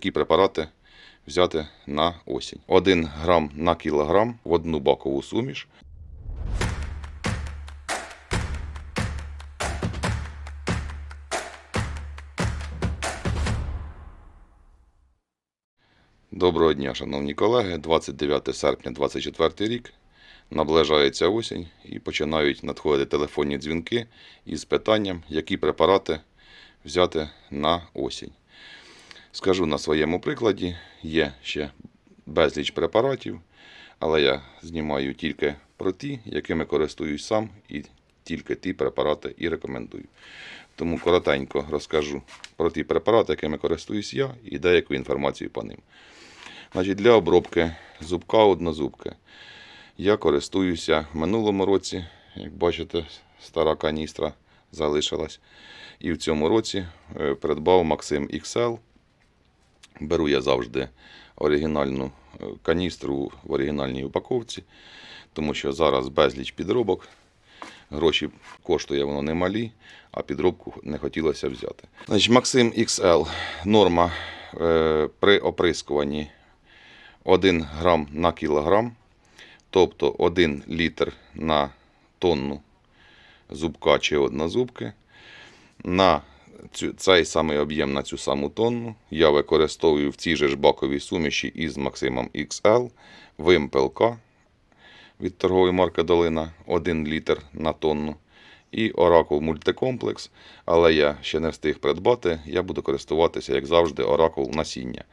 які препарати взяти на осінь. 1 грам на кілограм в одну бакову суміш. Доброго дня, шановні колеги. 29 серпня 2024 рік. Наближається осінь і починають надходити телефонні дзвінки із питанням, які препарати взяти на осінь. Скажу на своєму прикладі, є ще безліч препаратів, але я знімаю тільки про ті, якими користуюсь сам, і тільки ті препарати і рекомендую. Тому коротенько розкажу про ті препарати, якими користуюсь я, і деяку інформацію по ним. Значить, для обробки зубка однозубки я користуюся в минулому році, як бачите, стара каністра залишилась. І в цьому році е, придбав Maxim XL. Беру я завжди оригінальну е, каністру в оригінальній упаковці, тому що зараз безліч підробок. Гроші коштує воно немалі, а підробку не хотілося взяти. Значить, Maxim XL норма е, при оприскуванні 1 грам на кілограм, тобто 1 літр на тонну зубка чи однозубки. На цю, цей самий об'єм на цю саму тонну я використовую в цій же ж баковій суміші із Максимом XL вимпел від торгової марки Долина 1 літр на тонну. І Oracle мультикомплекс, але я ще не встиг придбати. Я буду користуватися, як завжди, Oracle насіння.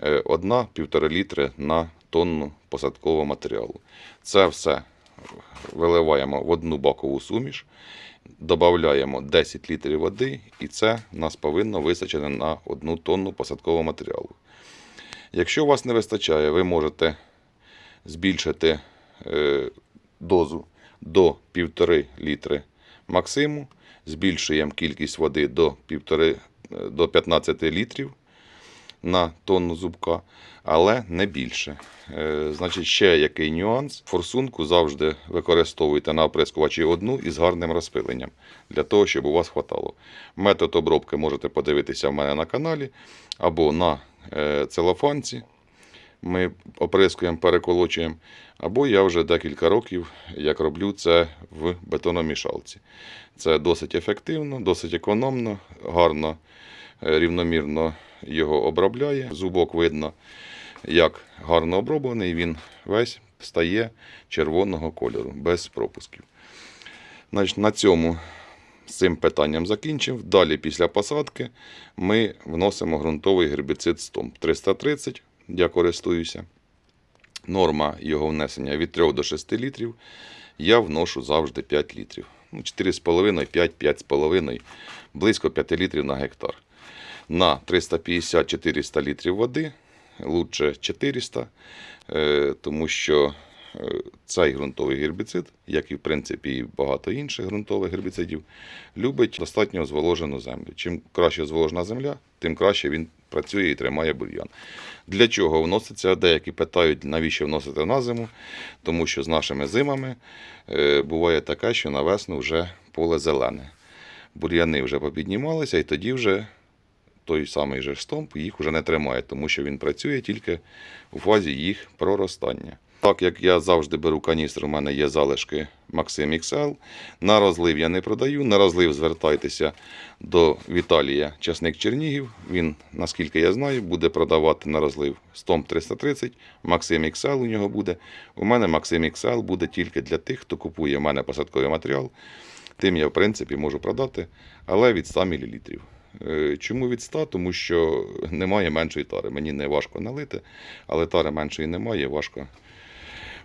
Е, Одна півтора літри на тонну посадкового матеріалу. Це все виливаємо в одну бакову суміш, додаємо 10 літрів води, і це нас повинно вистачити на одну тонну посадкового матеріалу. Якщо у вас не вистачає, ви можете збільшити е, дозу до 1,5 літри максиму, збільшуємо кількість води до 1,5 е, до 15 літрів на тонну зубка, але не більше. Е, Значить, ще який нюанс. Форсунку завжди використовуйте на оприскувачі одну із гарним розпиленням, для того, щоб у вас хватало. Метод обробки можете подивитися в мене на каналі або на е, целофанці. Ми оприскуємо, переколочуємо. Або я вже декілька років як роблю це в бетономішалці. Це досить ефективно, досить економно, гарно, рівномірно його обробляє. Зубок видно, як гарно оброблений, він весь стає червоного кольору, без пропусків. Значить, на цьому з цим питанням закінчив. Далі, після посадки, ми вносимо ґрунтовий гербіцид стомп 330. Я користуюся. Норма його внесення від 3 до 6 літрів. Я вношу завжди 5 літрів. Ну, 4,5, 5, 5,5, близько 5 літрів на гектар. На 350-400 літрів води, лучше 400, е, тому що е, цей ґрунтовий гербіцид, як і в принципі і багато інших ґрунтових гербіцидів, любить достатньо зволожену землю. Чим краще зволожена земля, тим краще він працює і тримає бур'ян. Для чого вноситься? Деякі питають, навіщо вносити на зиму, тому що з нашими зимами е, буває таке, що на весну вже поле зелене. Бур'яни вже попіднімалися, і тоді вже той самий же стомп їх вже не тримає, тому що він працює тільки у фазі їх проростання. Так як я завжди беру каністру, у мене є залишки Maxim XL. На розлив я не продаю. На розлив звертайтеся до Віталія Часник Чернігів. Він, наскільки я знаю, буде продавати на розлив Stomp 330. Maxim XL у нього буде. У мене Maxim XL буде тільки для тих, хто купує в мене посадковий матеріал. Тим я, в принципі, можу продати, але від 100 мл. Е, Чому від 100? Тому що немає меншої тари. Мені не важко налити, але тари меншої немає, важко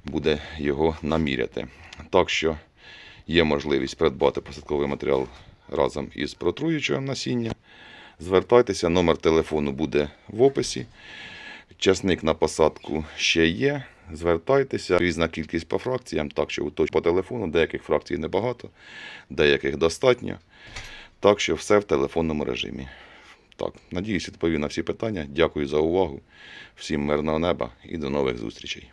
буде його наміряти. Так що є можливість придбати посадковий матеріал разом із протруючого насіння. Звертайтеся, номер телефону буде в описі. Часник на посадку ще є. Звертайтеся, різна кількість по фракціям, так що по телефону, деяких фракцій небагато, деяких достатньо. Так що все в телефонному режимі. Так, надіюсь, відповів на всі питання. Дякую за увагу. Всім мирного неба і до нових зустрічей.